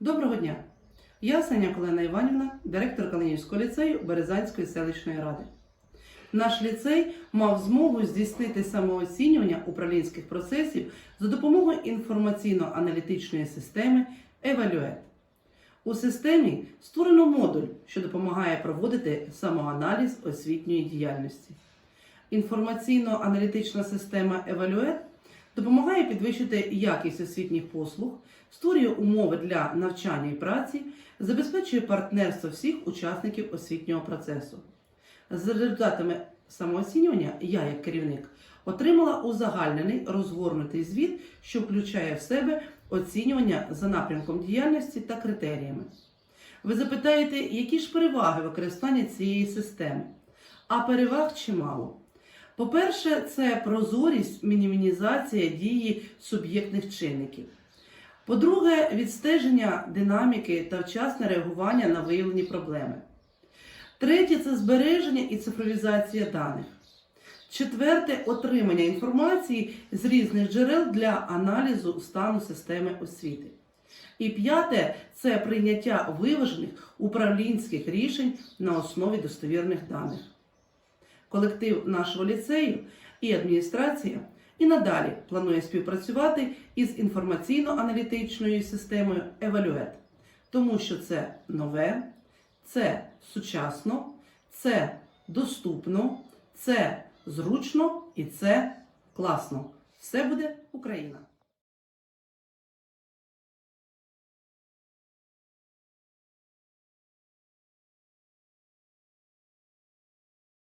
Доброго дня! Я Саня Колена Іванівна, директор Калинівського ліцею Березанської селищної ради. Наш ліцей мав змогу здійснити самооцінювання управлінських процесів за допомогою інформаційно-аналітичної системи Evaluate. У системі створено модуль, що допомагає проводити самоаналіз освітньої діяльності. Інформаційно-аналітична система Evaluate допомагає підвищити якість освітніх послуг, створює умови для навчання і праці, забезпечує партнерство всіх учасників освітнього процесу. За результатами самооцінювання я, як керівник, отримала узагальнений розгорнутий звіт, що включає в себе оцінювання за напрямком діяльності та критеріями. Ви запитаєте, які ж переваги використання цієї системи? А переваг чимало. По-перше, це прозорість, мінімізація дії суб'єктних чинників. По-друге, відстеження динаміки та вчасне реагування на виявлені проблеми. Третє це збереження і цифровізація даних. Четверте отримання інформації з різних джерел для аналізу стану системи освіти. І п'яте це прийняття виважених управлінських рішень на основі достовірних даних. Колектив нашого ліцею і адміністрація і надалі планує співпрацювати із інформаційно-аналітичною системою Evaluate, тому що це нове, це сучасно, це доступно, це зручно і це класно. Все буде Україна!